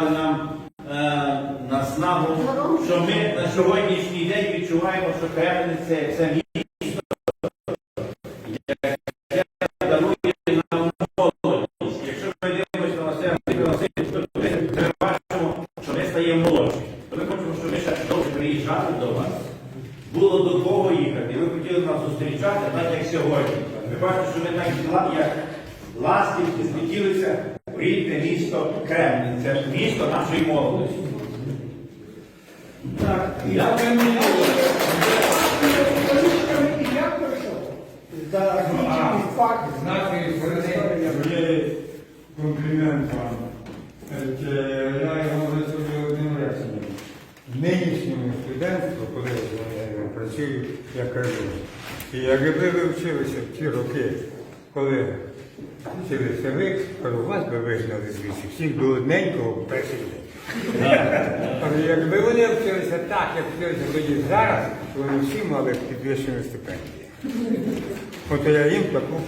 нам е, наснагу, що ми на сьогоднішній день відчуваємо, що Кремль це, це місто, яке дарує нам молодість. Якщо ми дивимося на Василя то ми бачимо, що ми стаємо молодші. Ми хочемо, щоб ви ще довше приїжджали до вас. Було до кого їхати, ви хотіли нас зустрічати, так як сьогодні. Ви бачите, що ми так як ластівки злетілися рідне місто Кремль. Це місто нашої молодості. Так, я певний. І я пройшов. За факт. Комплімент вам. Е, Я його висловлю одним реченням. Нинішньому студентству, коли я працюю, я кажу, і якби ви вчилися в ті роки, коли вчилися ви, кажу, вас би вигнали звідси, всіх до одненького в перший день. Але якби вони вчилися так, як вчилися тоді зараз, то вони всі мали підвищені стипендії. От я їм таку.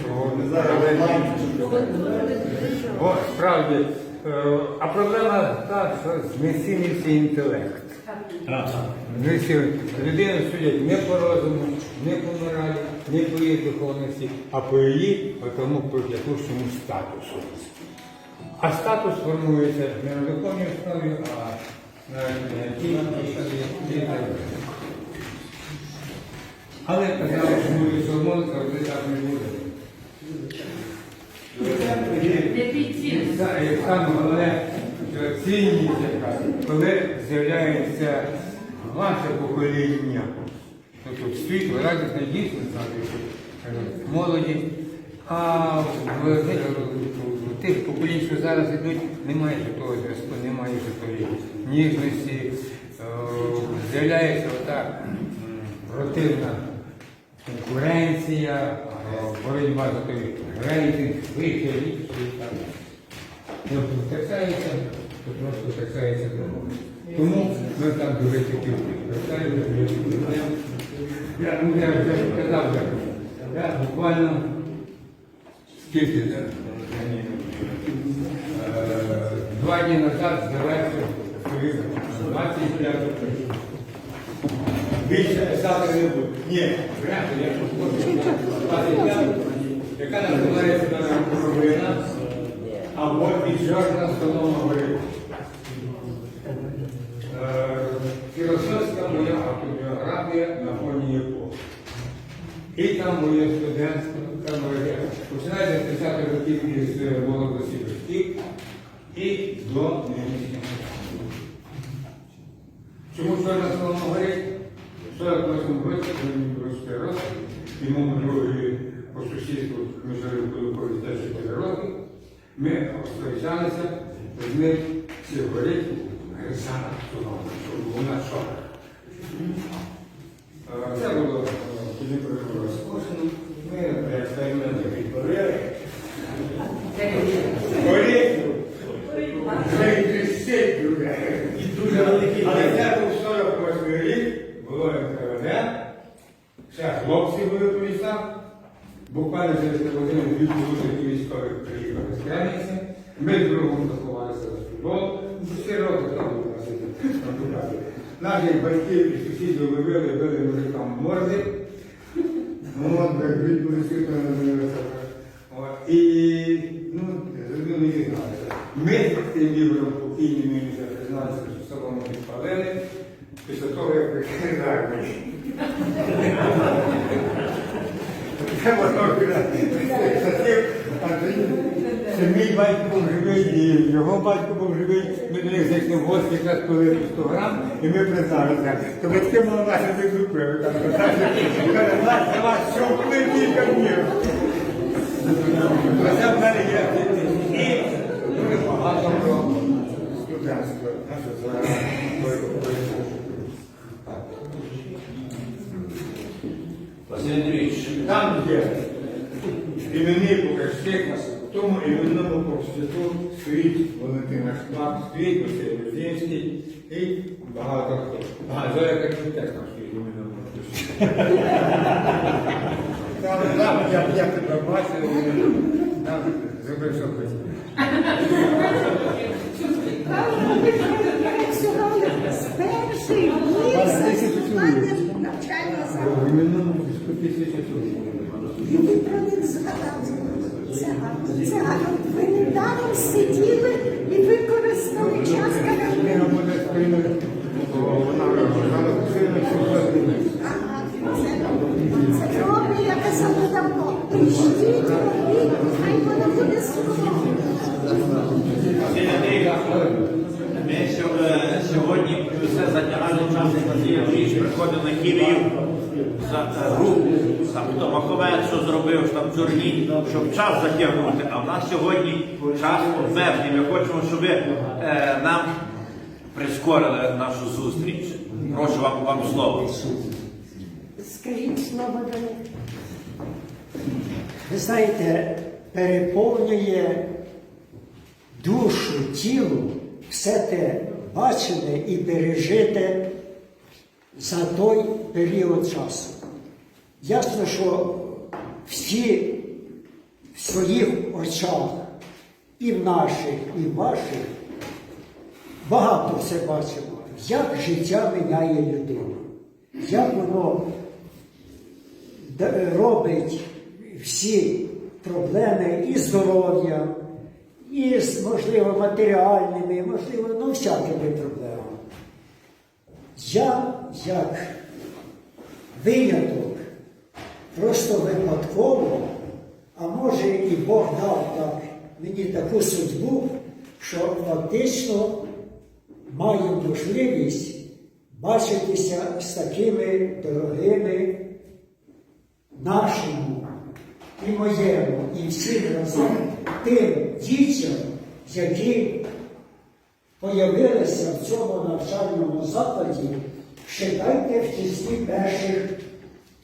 Бо справді, е, а проблема та, що знесінився інтелект. Знесили. Людину судять не по розуму, не по моралі, не по її духовності, а по її тому проклятущому статусу. А статус формується не на духовній основі, а на тій основі. Але казали, що ми Соломон завжди так не буде. Саме головне, що цінність коли з'являється ваше покоління, то тут світло, радісне дійсно знати, молоді. А в, в, в тих поколінь, що зараз йдуть, немає того зв'язку, немає тої ніжності. Е, З'являється отак противна конкуренція, е, боротьба за той рейтинг, ліпше і так далі. Ну, то просто торкається дорогу. Тому ми там дуже таки торкаємося. Я, ну, я вже казав, що я буквально скільки це? Е, Два дні назад завершив свою 25 Більше писати не буду. Ні, вряд ли, я хочу 25 яка називається «Провина», або «Піджорна столова горить». Автобіографія на фоні епохи. І там моє студентство, там моє, починається з 30-х років із е, молодості батьків і до нинішнього. Чому чорна слова горить? В 48 році, мені 4 роки, і моєму другої по сусідству міжнародної податкової теж 4 роки, ми зустрічалися з ним всі горить, Грисана Тунова, що було на шоках. Е, Це було е, тоді перебуло скошено. Ми експерименти відтворили. Горить, вже і трясеть людей. І дуже великий Але день. це був 48 рік, було НКВД, ще хлопці були по лісах, буквально через годину дві полусики військових приїхали з Кремниці, ми з другом заховалися за футбол, всі роки там були на Наші батьків і сусідів вивели, били мужикам морди, ну, от, як відбули світло на дивилися. І, ну, зробили не дізналися. Ми з тим вібором покійним мінуся призналися, що собою підпалили, після того, як прийшли з армії. Це воно що мій батько був живий, і його батько був живий, ми до них зайшли в гості, якраз коли 100 грам, і ми призналися. То батьки мали наші не зупили. Нас вас що вплив кілька днів. Це в мене є і дуже багато про студентство. Василь Андрійович, Там, де іменний покажчик, в тому іменному покажчику стоїть Валентина Шпак, стоїть Василь Лозінський і багато хто. А, Зоя Карчук теж там стоїть іменному покажчику. Там, я, я тебе бачив, там зробив, що хотів. З перших днів заснування навчального закладу. І ви про них згадали. Це гарно. Це гарно. Ви недаром сиділи і використали час рахунок. Ага, це. Це добре, я казала давно. Прийшліть, робіть, хай воно буде скромно. Ми е, сьогодні все затягали час, Річ приходив на Київ за там хто Маковець, що зробив, що там Джурні, щоб час затягнути. А в нас сьогодні час обмежений. Ми хочемо, щоб ви е, нам прискорили нашу зустріч. Прошу вам, вам слово. Скажіть слово до них. Ви знаєте, переповнює душу, тіло, все те бачене і пережите за той період часу. Ясно, що всі в своїх очах, і в наших, і в ваших, багато все бачимо, як життя міняє людину, як воно робить всі проблеми і здоров'я, і можливо, матеріальними, можливо, ну, всякими проблемами. Я, як виняток, просто випадково, а може і Бог дав так, мені таку судьбу, що фактично маю можливість бачитися з такими дорогими нашому і моєму, і всім разом тим дітям, які появилися в цьому навчальному закладі, считайте в числі перших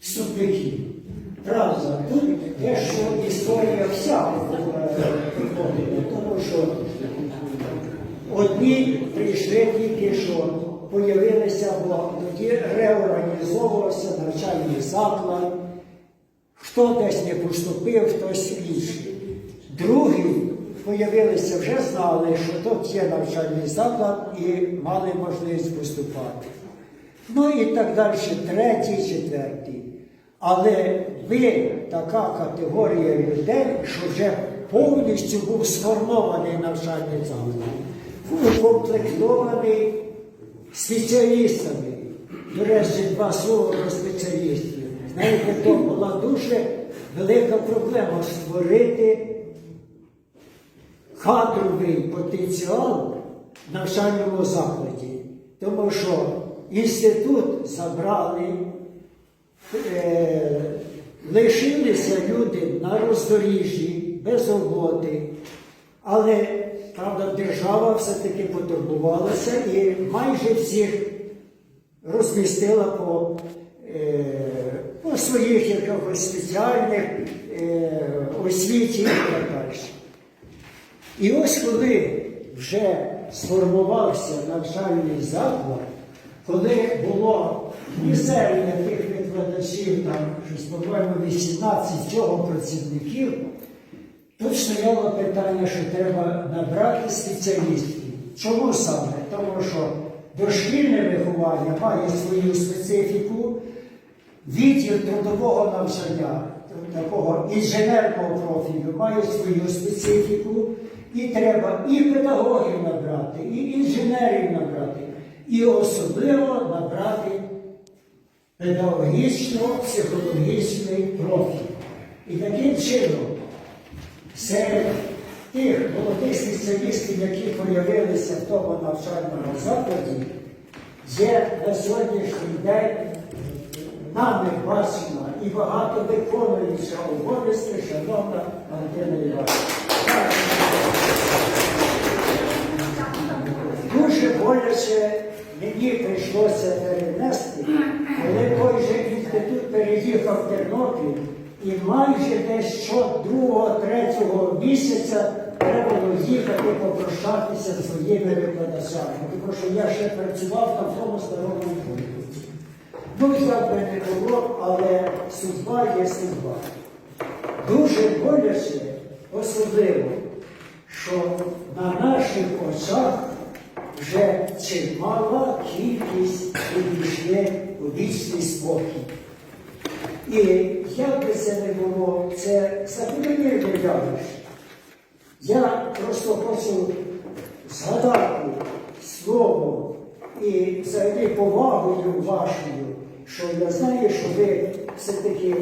вступників. Правда, тут дещо історія вся проходить, тому що Одні прийшли тільки що появилися, бо тоді реорганізовувався навчальний заклад, хто десь не поступив, хтось інший. Другі появилися, вже знали, що тут є навчальний заклад і мали можливість поступати. Ну і так далі, третій, четвертий. Але ви така категорія людей, що вже повністю був сформований навчальний заклад, укомплектований спеціалістами. До речі, два слова про спеціалістів. Знаєте, то була дуже велика проблема створити кадровий потенціал в навчальному закладі. Тому що інститут забрали, е, лишилися люди на роздоріжжі, без роботи. Але, правда, держава все-таки потурбувалася і майже всіх розмістила по, е, по своїх якихось спеціальних е, освіті і так далі. І ось коли вже сформувався навчальний заклад, коли було мізерія тих викладачів, там, щось, по-моєму, 18 цього працівників, тут стояло питання, що треба набрати спеціалістів. Чому саме? Тому що дошкільне виховання має свою специфіку, відділ трудового навчання, такого інженерного профілю, має свою специфіку, і треба і педагогів набрати, і інженерів набрати, і особливо набрати педагогічно-психологічний профіль. І таким чином серед тих молодих спеціалістів, які з'явилися в тому навчальному закладі, є на сьогоднішній день нами бачена і багато виконуюча обов'язки, шановна Антина Івановна. Дуже боляче мені прийшлося перенести, коли той же інститут переїхав в Тернопіль, і майже десь що другого, третього місяця треба було їхати попрощатися зі своїми викладачами, тому що я ще працював на тому старому інституті. Ну, як би не було, але судьба є судьба. Дуже боляче, особливо, що на наших очах вже чимала кількість підійшли у вічний спокій. І як би це не було, це закономірне явище. Я просто хочу згадати слово і взагалі повагою вашою, що я знаю, що ви все-таки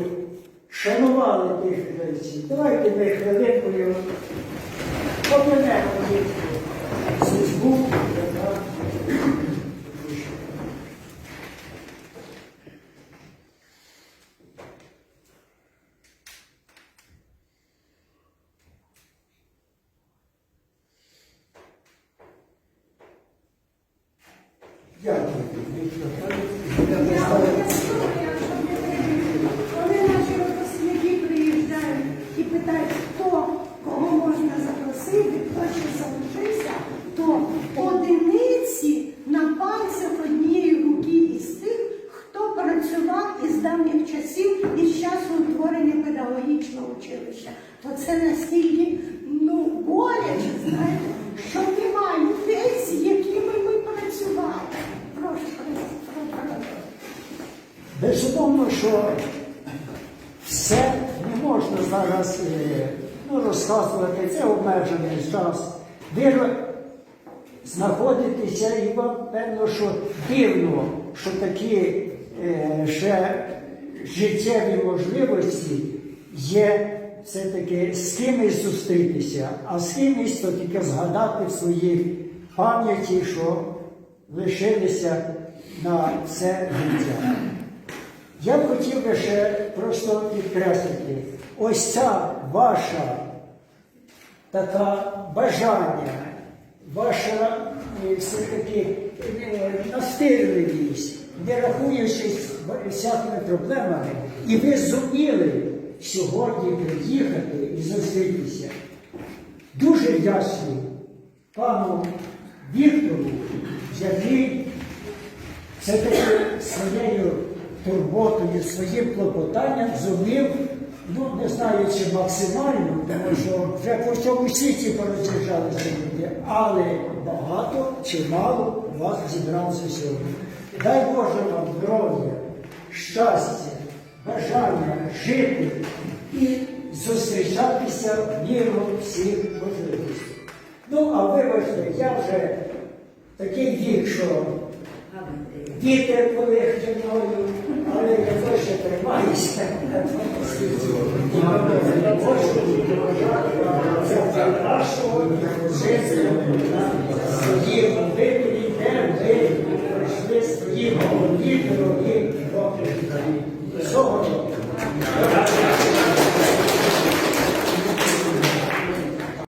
шанували тих речей. Давайте ми хвилинкою поминемо їхню службу, яка Дякую. Ми. Коли наші випускники приїжджають і питають, хто кого можна запросити, хто ще залишився, то одиниці на пальцях із тих, хто працював із давніх часів із часу утворення педагогічного училища. То це настільки ну, боляче, знаєте, що немає людей, з якими ми працювали. Прошу, прошу, прошу. Безумовно, що все не можна зараз е, ну, розказувати, це обмежений час. Ви знаходитеся і вам певно, що дивно, що такі е, ще життєві можливості є все-таки з кимось зустрітися, а з кимось то тільки згадати в своїй пам'яті, що лишилися на все життя. Я б хотів би ще просто підкреслити, ось ця ваша така бажання, ваша е, все-таки е, настирливість, не рахуючись всякими проблемами, і ви зуміли сьогодні приїхати і зустрітися. Дуже вдячний пану Віктору, який все-таки своєю турботою, своїм клопотанням зумів, ну не знаю, чи максимально, тому що вже по всьому світі пороз'їжджалися люди, але багато чи мало вас зібрався сьогодні. Дай Боже вам здоров'я, щастя, бажання жити і зустрічатися в міру всіх можливостей. Ну, а вибачте, я вже такий вік, що Полегше мною, але я ще тримаюся. Це нашого життя на своїм виборі, де ви пройшли свої головні дорогі роки.